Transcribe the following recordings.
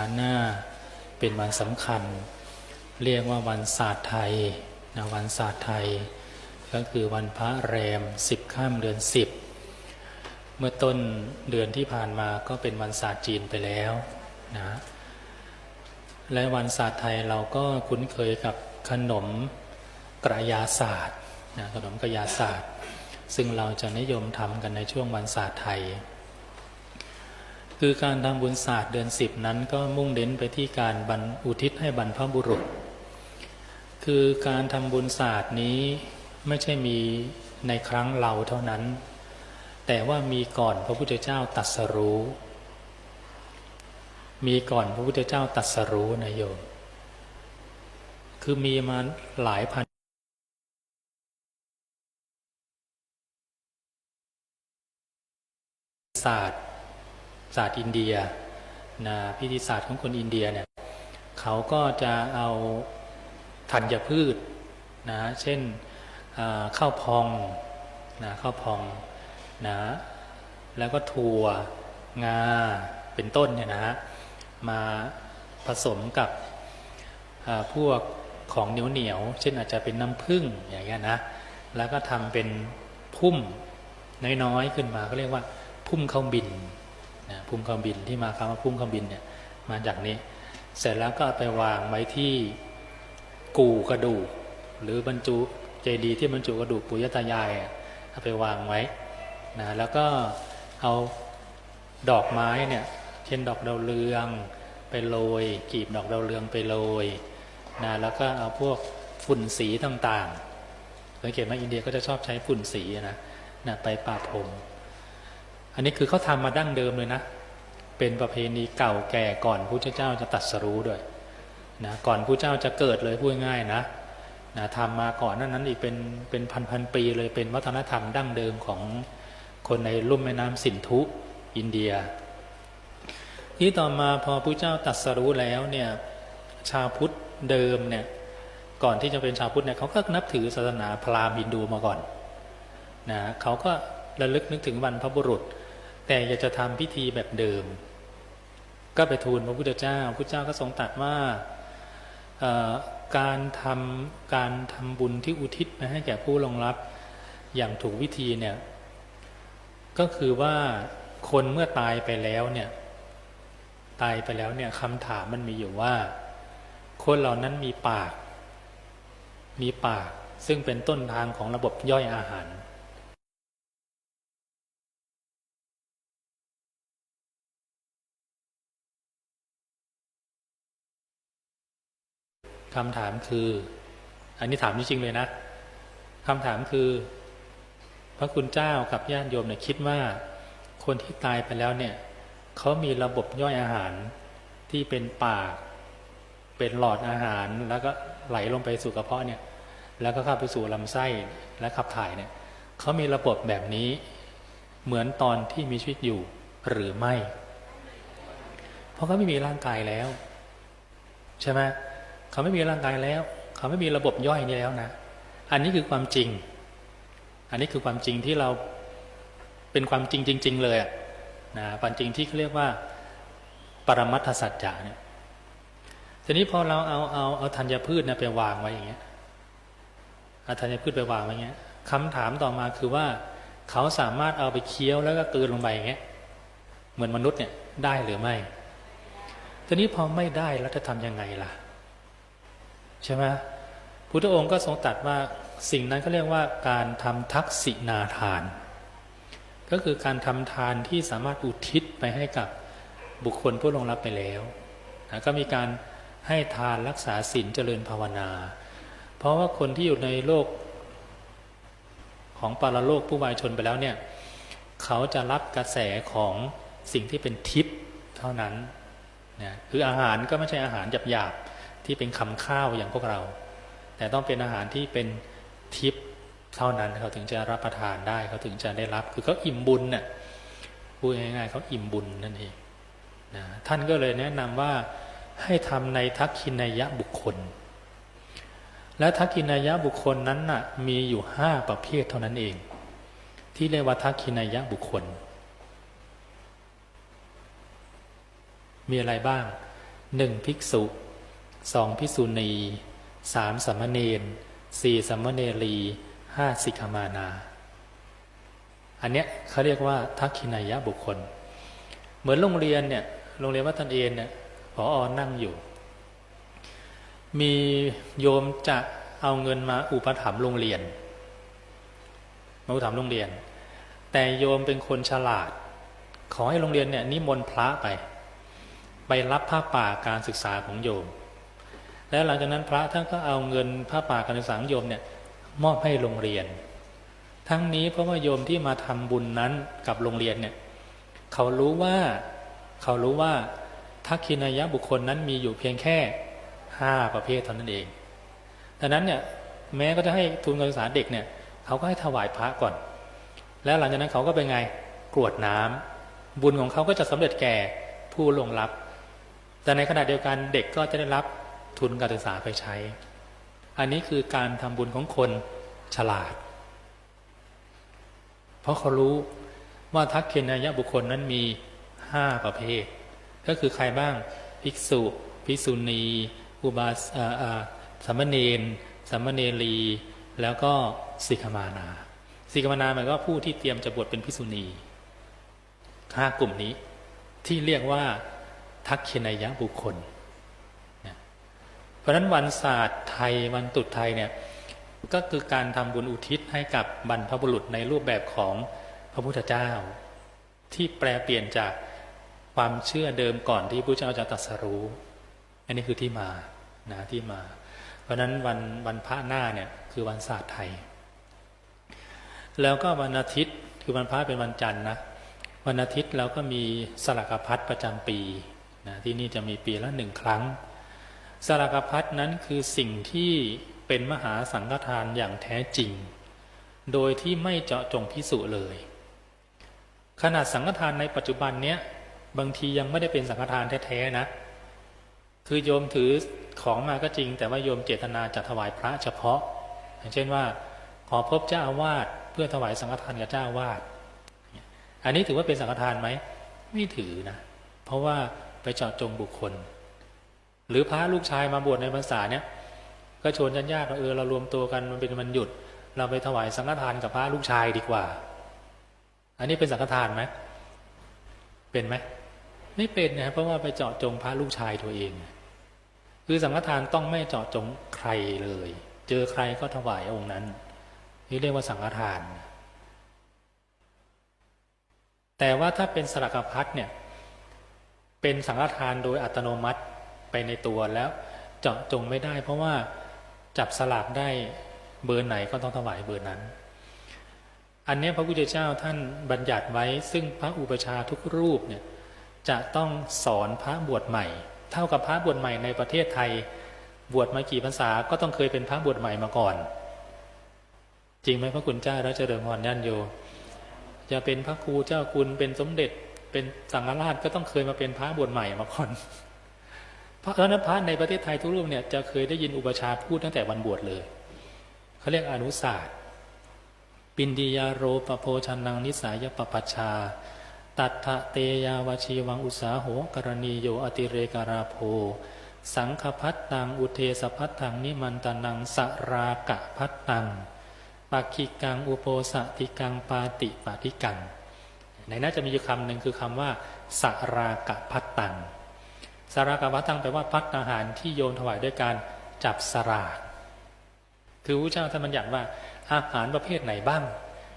าห์หน้า เป็นวันสำคัญ เรียกว่าวันศาสตร์ไทยนะวันศาสตร์ไทย ก็คือวันพระแรมสิบข้ามเดือนสิบเมื่อต้นเดือนที่ผ่านมาก็เป็นวันศาสตร์จีนไปแล้วนะและวันศาสตร์ไทยเราก็คุ้นเคยกับขนมกระยาศาสตร์นะขนมกระยาศาสตร์ ซึ่งเราจะนิยมทำกันในช่วงวันศาสตร์ไทย คือการทำบุญศาสตร์เดือนสิบนั้นก็มุ่งเน้นไปที่การบรรอุทิศให้บรรพบุรุษ คือการทำบุญศาสตร์นี้ไม่ใช่มีในครั้งเราเท่านั้น แต่ว่ามีก่อนพระพุทธเจ้าตรัสรู้ มีก่อนพระพุทธเจ้าตรัสรู้นะโยม คือมีมาหลายพันศาสตร์ ศาสตร์อินเดียนะพิธีศาสตร์ของคนอินเดียเนี่ยเขาก็จะเอาธัญพืชนะเช่นข้าวพองนะข้าวพองนะแล้วก็ถั่วงาเป็นต้นเนี่ยนะฮะมาผสมกับพวกของเหนียวเหนียวเช่นอาจจะเป็นน้ำผึ้งอย่างเงี้ยนะแล้วก็ทำเป็นพุ่มน้อยๆขึ้นมาก็เรียกว่าพุ่มข้าวบิน นะพุ่มข้าบินที่มาคำว่าพุ่มข้าบินเนี่ยมาจากนี้ เสร็จแล้วก็ไปวางไว้ที่กูกระดูก หรือบรรจุเจดีย์ที่บรรจุกระดูกปู่ย่าตายายเอาไปวางไว้นะแล้วก็เอาดอกไม้เนี่ยเช่นดอกดาวเรืองไปโรยกีบดอกดาวเรืองไปโรยนะแล้วก็เอาพวกฝุ่นสีต่างๆสังเกตไหมอินเดียก็จะชอบใช้ฝุ่นสีนะนะไปปะพรม อันนี้คือเขาทำมาดั้งเดิมเลยนะ เป็นประเพณีเก่าแก่ก่อนพระเจ้าจะตรัสรู้ด้วยนะก่อนพระเจ้าจะเกิดเลยพูดง่ายนะนะทำมาก่อนนั้นนั้นอีกเป็นเป็นพันพันปีเลยเป็นวัฒนธรรมดั้งเดิมของคนในลุ่มแม่น้ำสินธุอินเดีย ที่ต่อมาพอพระเจ้าตรัสรู้แล้วเนี่ยชาวพุทธเดิมเนี่ยก่อนที่จะเป็นชาวพุทธเนี่ยเขาก็นับถือศาสนาพราหมณ์ฮินดูมาก่อนนะเขาก็ระลึกนึกถึงวันพระบุรุษ แต่อยากจะทำพิธีแบบเดิม ก็ไปทูลพระพุทธเจ้าพระพุทธเจ้าก็ทรงตรัสว่าการทำการทำบุญที่อุทิศไปให้แก่ผู้ลงรับอย่างถูกวิธีเนี่ยก็คือว่าคนเมื่อตายไปแล้วเนี่ยตายไปแล้วเนี่ยคำถามมันมีอยู่ว่า คนเหล่านั้นมีปาก มีปากซึ่งเป็นต้นทางของระบบย่อยอาหาร คำถามคือ อันนี้ถามจริงๆเลยนะคำถามคือ พระคุณเจ้ากับญาติโยมเนี่ยคิดว่า คนที่ตายไปแล้วเนี่ยเขามีระบบย่อยอาหารที่เป็นปาก เป็นหลอดอาหารแล้วก็ไหลลงไปสู่กระเพาะเนี่ย แล้วก็เข้าไปสู่ลำไส้และขับถ่ายเนี่ยเขามีระบบแบบนี้ เหมือนตอนที่มีชีวิตอยู่หรือไม่ เพราะเขาไม่มีร่างกายแล้ว ใช่ไหม เขาไม่มีร่างกายแล้ว เขาไม่มีระบบย่อยนี้แล้วนะ อันนี้คือความจริง อันนี้คือความจริงที่เราเป็นความจริงจริง ๆ เลยนะความจริงที่เขาเรียกว่า ปรมัตถสัจจะเนี่ยทีนี้พอเราเอาเอาเอาธัญพืชนะไปวางไว้อย่างเงี้ยเอาธัญพืชไปวางไว้อย่างเงี้ยคำถามต่อมาคือว่าเขาสามารถเอาไปเคี้ยวแล้วก็กลืนลงไปอย่างเงี้ยเหมือนมนุษย์เนี่ยได้หรือไม่ ทีนี้พอไม่ได้แล้วจะทำยังไงล่ะ ใช่ไหมพุทธองค์ก็ทรงตรัสว่าสิ่งนั้นก็เรียกว่าการทำทักษิณาทาน ก็คือการทำทานที่สามารถอุทิศไปให้กับบุคคลผู้ลงรับไปแล้วนะก็มีการให้ทานรักษาศีลเจริญภาวนา เพราะว่าคนที่อยู่ในโลกของปรโลกผู้วายชนไปแล้วเนี่ยเขาจะรับกระแสของสิ่งที่เป็นทิพย์เท่านั้นนะคืออาหารก็ไม่ใช่อาหารหยาบๆ ที่เป็นคำข้าวอย่างพวกเรา แต่ต้องเป็นอาหารที่เป็นทิพย์เท่านั้นเขาถึงจะรับประทานได้เขาถึงจะได้รับ คือเขาอิ่มบุญน่ะพูดง่ายๆเขาอิ่มบุญนั่นเองนะท่านก็เลยแนะนำว่าให้ทำในทักขินายะบุคคล และทักขินายะบุคคลนั้นน่ะมีอยู่ห้าประเภทเท่านั้นเอง ที่เรียกว่าทักขินายะบุคคล มีอะไรบ้างหนึ่งภิกษุ สองภิกษุณีสามสามมเณรสี่สามมเณรีห้าสิกขมานา อันเนี้ยเขาเรียกว่าทักขินายะบุคคล เหมือนโรงเรียนเนี่ยโรงเรียนวัดตันเอนเนี่ยพออนั่งอยู่ มีโยมจะเอาเงินมาอุปถัมภ์โรงเรียน มาอุปถัมภ์โรงเรียน แต่โยมเป็นคนฉลาด ขอให้โรงเรียนเนี่ยนิมนต์พระไป ไปรับผ้าป่าการศึกษาของโยม แล้วหลังจากนั้นพระท่านก็เอาเงินผ้าป่าการศึกษาของโยมเนี่ยมอบให้โรงเรียน ทั้งนี้เพราะว่าโยมที่มาทำบุญนั้นกับโรงเรียนเนี่ยเขารู้ว่าเขารู้ว่าทักขินายะบุคคลนั้นมีอยู่เพียงแค่ห้าประเภทเท่านั้นเองดังนั้นเนี่ยแม้ก็จะให้ทุนการศึกษาเด็กเนี่ยเขาก็ให้ถวายพระก่อน แล้วหลังจากนั้นเขาก็เป็นไงกรวดน้ำบุญของเขาก็จะสำเร็จแก่ผู้ลงรับ แต่ในขณะเดียวกันเด็กก็จะได้รับ ทุนการศึกษาไปใช้ อันนี้คือการทำบุญของคนฉลาด เพราะเขารู้ว่าทักเคนายะบุคคลนั้นมีห้าประเภท ก็คือใครบ้างภิกษุ ภิกษุณี อุบาสสามเณรสามเณรี แล้วก็สิกมานาสิกมานาหมายว่าผู้ที่เตรียมจะบวชเป็นภิกษุณีห้ากลุ่มนี้ที่เรียกว่าทักเคนายะบุคคล เพราะฉะนั้นวันศาสตร์ไทยวันตรุษไทยเนี่ยก็คือการทำบุญอุทิศให้กับบรรพบุรุษในรูปแบบของพระพุทธเจ้า ที่แปลเปลี่ยนจากความเชื่อเดิมก่อนที่พระเจ้าจะตรัสรู้ อันนี้คือที่มานะที่มา เพราะฉะนั้นวันวันพระหน้าเนี่ยคือวันศาสตร์ไทย แล้วก็วันอาทิตย์คือวันพระเป็นวันจันทร์นะวันอาทิตย์เราก็มีสลักพัดประจำปีนะที่นี่จะมีปีละหนึ่งครั้ง สลักพัดนั้นคือสิ่งที่เป็นมหาสังฆทานอย่างแท้จริง โดยที่ไม่เจาะจงพิสูจเลย ขนาดสังฆทานในปัจจุบันเนี้ยบางทียังไม่ได้เป็นสังฆทานแท้ๆนะ คือโยมถือของมาก็จริง แต่ว่าโยมเจตนาจะถวายพระเฉพาะ อย่างเช่นว่า ขอพบเจ้าอาวาสเพื่อถวายสังฆทานกับเจ้าอาวาสอันนี้ถือว่าเป็นสังฆทานไหมไม่ถือนะ เพราะว่าไปเจาะจงบุคคล หรือพระลูกชายมาบวชในพรรษาเนี้ยก็ชวนญาติญาติว่าเออเรารวมตัวกันมันเป็นมันหยุด เราไปถวายสังฆทานกับพระลูกชายดีกว่า อันนี้เป็นสังฆทานไหมเป็นไหมไม่เป็นนะเพราะว่าไปเจาะจงพระลูกชายตัวเอง คือสังฆทานต้องไม่เจาะจงใครเลย เจอใครก็ถวายองค์นั้น นี่เรียกว่าสังฆทาน แต่ว่าถ้าเป็นสลักพัดเนี่ยเป็นสังฆทานโดยอัตโนมัติ ไปในตัวแล้วเจาะจงไม่ได้ เพราะว่าจับสลากได้เบอร์ไหนก็ต้องถวายเบอร์นั้น อันนี้พระพุทธเจ้าท่านบัญญัติไว้ ซึ่งพระอุปชาทุกรูปเนี่ยจะต้องสอนพระบวชใหม่ เท่ากับพระบวชใหม่ในประเทศไทย บวชมากี่พรรษาก็ต้องเคยเป็นพระบวชใหม่มาก่อน จริงไหมพระคุณเจ้าแล้วเจริญพรยันโยจะเป็นพระครูเจ้าคุณเป็นสมเด็จเป็นสังฆราชก็ต้องเคยมาเป็นพระบวชใหม่มาก่อน พราะฉะนั้นพระในประเทศไทยทุกรูปเนี่ยจะเคยได้ยินอุปชาพูดตั้งแต่วันบวชเลยเขาเรียกอนุศาสตร์ปินดียาโรปโพชันนังนิสายปปัชชา ตัทะเตยาวชีวังอุสาโหกรณีโยอติเรการาโพสังคพัตตังอุเทสพัตตังนิมันตานังสรากะพัตตังปักขิกังอุโปสติกังปาติปาติกังในนั้นจะมีคำหนึ่งคือคำว่าสรากะพัตตัง สารากะพัตตังแปลว่าพัตอาหารที่โยนถวายด้วยการจับสรากคือพระเจ้าท่านบัญญัติว่า อาหารประเภทไหนบ้าง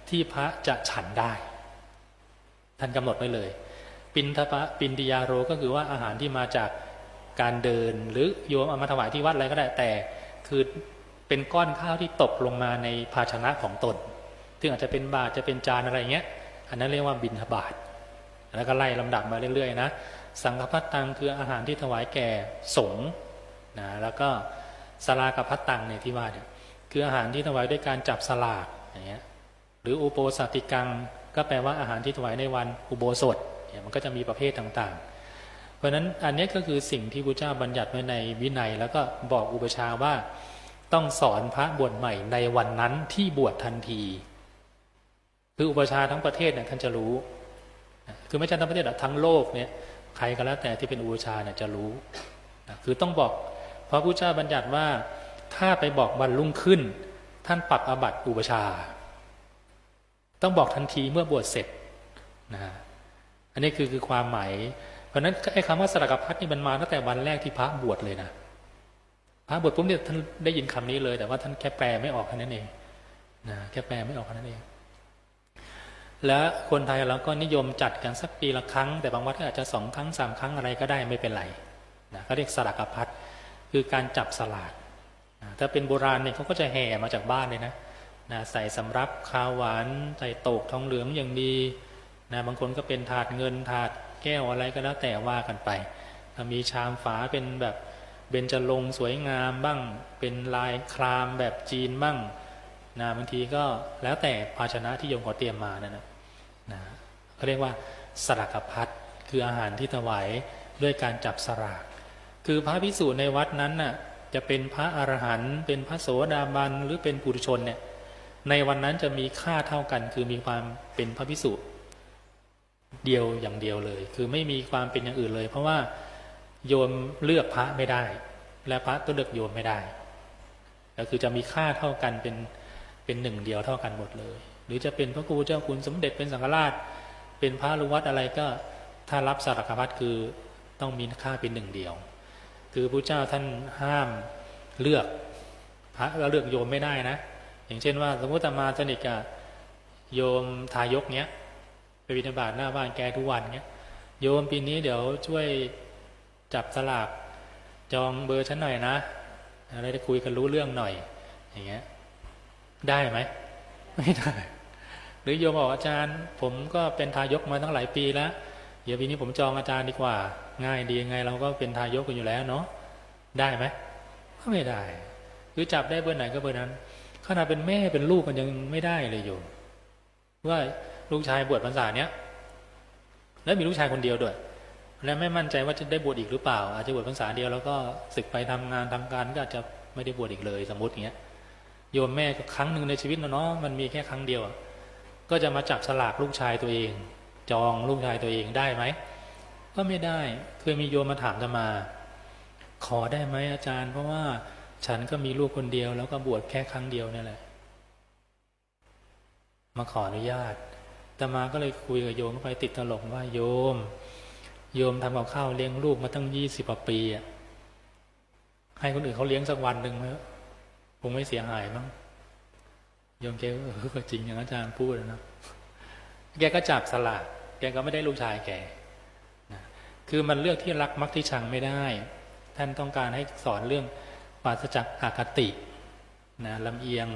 ที่พระจะฉันได้ ท่านกำหนดไว้เลย ปินทปะปินติยาโรก็คือว่าอาหารที่มาจากการเดินหรือโยมเอามาถวายที่วัดอะไรก็ได้แต่ คือเป็นก้อนข้าวที่ตกลงมาในภาชนะของตน ซึ่งอาจจะเป็นบาตรจะเป็นจานอะไรเงี้ย อันนั้นเรียกว่าบินทบาทแล้วก็ไล่ลำดับมาเรื่อยๆนะ สังฆพัตตังคืออาหารที่ถวายแก่สงฆ์นะแล้วก็สลากพัตตังเนี่ยที่ว่าเนี่ยคืออาหารที่ถวายด้วยการจับสลากอย่างเงี้ยหรืออุโปสติกัง ก็แปลว่าอาหารที่ถวายในวันอุโบสถเนี่ยมันก็จะมีประเภทต่างๆ เพราะฉะนั้นอันนี้ก็คือสิ่งที่พระเจ้าบัญญัติไว้ในวินัย แล้วก็บอกอุปชาว่าต้องสอนพระบวชใหม่ในวันนั้นที่บวชทันที คืออุปชาทั้งประเทศเนี่ยท่านจะรู้ คือไม่ใช่ทั้งประเทศทั้งโลกเนี่ย ใครก็แล้วแต่ที่เป็นอุปชาเนี่ยจะรู้นะคือต้องบอก เพราะพระเจ้าบัญญัติว่า ถ้าไปบอกวันรุ่งขึ้น ท่านปรับอาบัติอุปชา ต้องบอกทันทีเมื่อบวชเสร็จนะอันนี้คือคือความหมายเพราะฉะนั้นไอ้คำว่าสลักพัดนี่มันมาตั้งแต่วันแรกที่พระบวชเลยนะพระบวชปุ๊บเนี่ยท่านได้ยินคำนี้เลย แต่ว่าท่านแค่แปลไม่ออกแค่นั้นเองนะแค่แปลไม่ออกแค่นั้นเอง และคนไทยเราก็นิยมจัดกันสักปีละครั้ง แต่บางวัดก็อาจจะสองครั้งสามครั้งอะไรก็ได้ไม่เป็นไรนะเขาเรียกสลักพัดคือการจับสลากนะถ้าเป็นโบราณเนี่ยเขาก็จะแห่มาจากบ้านเลยนะนะใส่สำรับข้าวหวานใส่โตกทองเหลืองอย่างดีนะบางคนก็เป็นถาดเงินถาดแก้วอะไรก็แล้วแต่ว่ากันไป มีชามฝาเป็นแบบเบญจรงสวยงามบ้าง เป็นลายครามแบบจีนบ้าง นะบางทีก็แล้วแต่ภาชนะที่โยมขอเตรียมมานั่นนะนะเขาเรียกว่าสลักพัดคืออาหารที่ถวายด้วยการจับสลาก คือพระพิสูจน์ในวัดนั้นน่ะจะเป็นพระอรหันต์เป็นพระโสดาบันหรือเป็นปุถุชนเนี่ยในวันนั้นจะมีค่าเท่ากัน คือมีความเป็นพระพิสุเดียวอย่างเดียวเลย คือไม่มีความเป็นอย่างอื่นเลย เพราะว่าโยมเลือกพระไม่ได้ และพระก็เลือกโยมไม่ได้ก็คือจะมีค่าเท่ากันเป็น เป็นหนึ่งเดียวเท่ากันหมดเลย หรือจะเป็นพระครูเจ้าคุณสมเด็จเป็นสังฆราช เป็นพระลุวัดอะไรก็ถ้ารับสารคพัดคือต้องมีค่าเป็นหนึ่งเดียว คือพระเจ้าท่านห้ามเลือกพระเราเลือกโยมไม่ได้นะ อย่างเช่นว่า สมมติอามาสนิทกับโยมทายกเนี้ยไปบิณฑบาตหน้าบ้านแกทุกวันเนี้ยโยมปีนี้เดี๋ยวช่วยจับสลากจองเบอร์ฉันหน่อยนะอะไรได้คุยกันรู้เรื่องหน่อย อย่างเงี้ย ได้ไหมไม่ได้ หรือโยมบอกอาจารย์ ผมก็เป็นทายกมาตั้งหลายปีแล้วเดี๋ยวปีนี้ผมจองอาจารย์ดีกว่า ง่ายดียังไง เราก็เป็นทายกกันอยู่แล้วเนาะได้ไหมก็ไม่ได้ หรือจับได้เบอร์ไหนก็เบอร์นั้นขนาดเป็นแม่เป็นลูกกันยังไม่ได้เลยโยมว่าลูกชายบวชพรรษาเนี้ยแล้วมีลูกชายคนเดียวด้วยและไม่มั่นใจว่าจะได้บวชอีกหรือเปล่า อาจจะบวชพรรษาเดียวแล้วก็ศึกไปทำงานทำการก็อาจจะไม่ได้บวชอีกเลยสมมติอย่างเงี้ย โยมแม่ก็ครั้งหนึ่งในชีวิตเนาะมันมีแค่ครั้งเดียว ก็จะมาจับสลากลูกชายตัวเอง จองลูกชายตัวเองได้ไหมก็ไม่ได้เคยมีโยมมาถามจะมา ขอได้ไหมอาจารย์ เพราะว่าฉันก็มีลูกคนเดียว แล้วก็บวชแค่ครั้งเดียวนี่แหละมาขออนุญาตตมาก็เลยคุยกับโยมไปติดตลกว่าโยม โยมทำกับข้าวเลี้ยงลูกมาตั้งยี่สิบกว่าปีอะให้คนอื่นเขาเลี้ยงสักวันหนึ่งไหม คงไม่เสียหายมั้งโยมแกก็จริงอย่างอาจารย์พูดนะแกก็จับสลากแกก็ไม่ได้ลูกชายแกนะคือมันเลือกที่รักมักที่ชังไม่ได้ ท่านต้องการให้สอนเรื่องปราศจากอาคตินะลำเอียง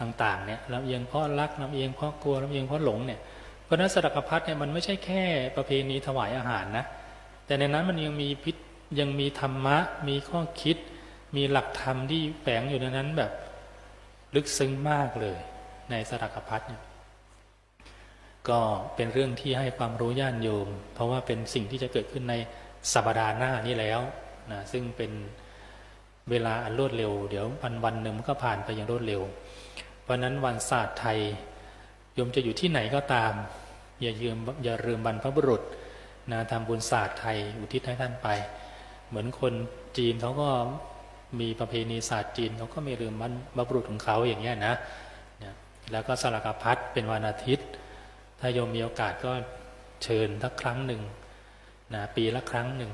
ต่างๆเนี่ยลำเอียงเพราะรักลำเอียงเพราะกลัวลำเอียงเพราะหลงเนี่ยเพราะนั้นสดักพัดเนี่ยมันไม่ใช่แค่ประเพณีถวายอาหารนะแต่ในนั้นมันยังมีพิษยังมีธรรมะมีข้อคิด มีหลักธรรมที่แฝงอยู่ในนั้นแบบลึกซึ้งมากเลย ในสดักพัดเนี่ยก็เป็นเรื่องที่ให้ความรู้ญาติโยม เพราะว่าเป็นสิ่งที่จะเกิดขึ้นในสัปดาห์หน้านี้แล้วนะซึ่งเป็นเวลาอันรวดเร็ว เดี๋ยววันวันหนึ่งมันก็ผ่านไปอย่างรวดเร็ว เพราะนั้นวันศาสตร์ไทยโยมจะอยู่ที่ไหนก็ตาม อย่าลืมอย่าลืมบรรพบุรุษนะทำบุญศาสตร์ไทย อุทิศให้ท่านไป เหมือนคนจีนเขาก็ มีประเพณีศาสตร์จีนเขาก็ไม่ลืมบรรพบุรุษของเขาอย่างเงี้ยนะแล้วก็สลักพัดเป็นวันอาทิตย์ ถ้าโยมมีโอกาสก็เชิญทักครั้งหนึ่งนะปีละครั้งหนึ่ง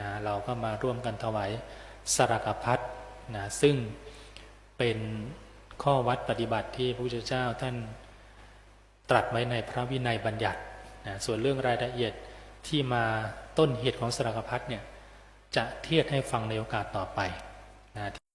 นะเราก็มาร่วมกันถวายสรากพัดนะซึ่งเป็นข้อวัดปฏิบัติที่พระพุทธเจ้าท่านตรัสไว้ในพระวินัยบัญญัตินะส่วนเรื่องรายละเอียดที่มาต้นเหตุของสรากพัดเนี่ยจะเทียบให้ฟังในโอกาสต่อไป นะ